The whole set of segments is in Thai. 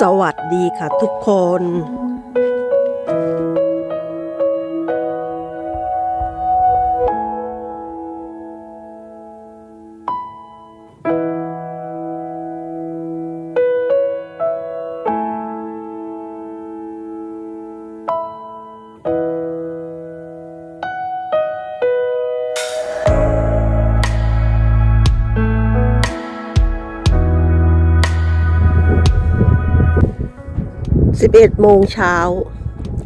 สวัสดีค่ะทุกคน 11โมงเช้า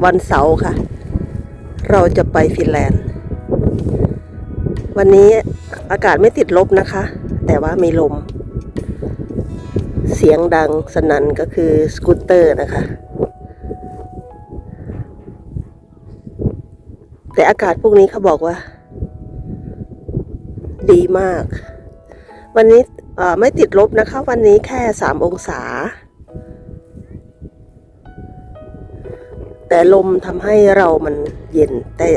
วันเสาร์ค่ะ เราจะไปฟินแลนด์ วันนี้อากาศไม่ติดลบนะคะ แต่ว่ามีลม เสียงดังสนั่นก็คือสกูตเตอร์นะคะ แต่อากาศพวกนี้เขาบอกว่า ดีมาก วันนี้ไม่ติดลบนะคะ วันนี้แค่ 3 องศา แต่ลมทำให้เรามันเย็น แต่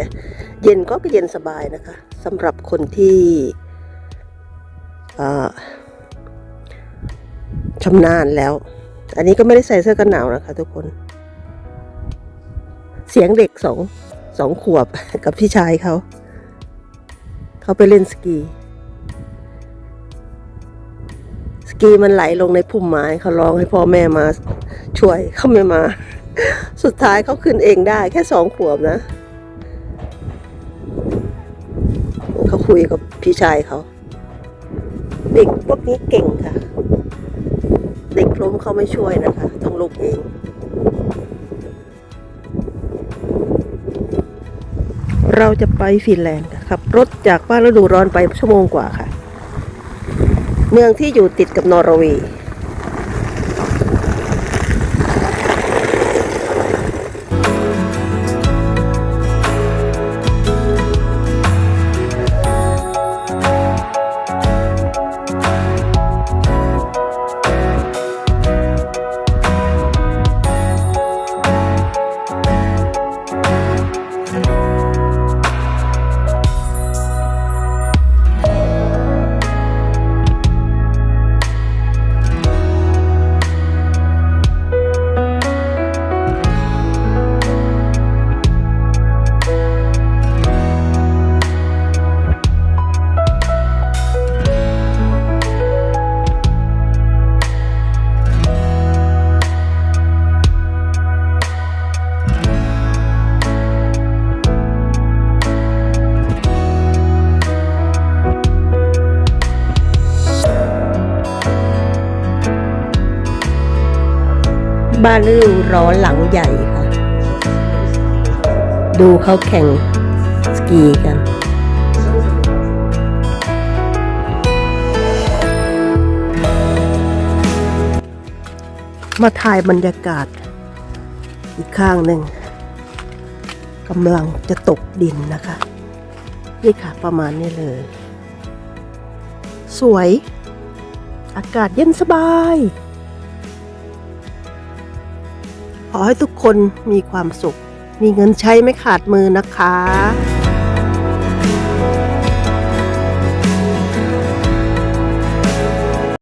เย็นก็เย็นสบายนะคะสำหรับคนที่ชำนาญแล้ว อันนี้ก็ไม่ได้ใส่เสื้อกันหนาวนะคะทุกคน เสียงเด็กสองสองขวบกับพี่ชายเขา เขาไปเล่นสกี สกีมันไหลลงในพุ่มไม้เขาร้องให้พ่อแม่มา ช่วยเขาไม่มา สุดท้ายเขาขึ้นเองได้แค่สองขวบนะ เขาคุยกับพี่ชายเขา เด็กพวกนี้เก่งค่ะ เด็กล้มเขาไม่ช่วยนะคะ ต้องลุกเอง เราจะไปฟินแลนด์ขับ รถจากบ้านฤดูร้อนไปชั่วโมงกว่าค่ะ เมืองที่อยู่ติดกับนอร์เวย์ บ้านฤดูร้อนหลังใหญ่ค่ะ ดูเขาแข่งสกีกันมาถ่ายบรรยากาศ อีกข้างหนึ่งกำลังจะตกดินนะคะ นี่ค่ะประมาณนี้เลย สวย อากาศเย็นสบาย ขอให้ทุกคนมีความสุข มีเงินใช้ไม่ขาดมือนะคะ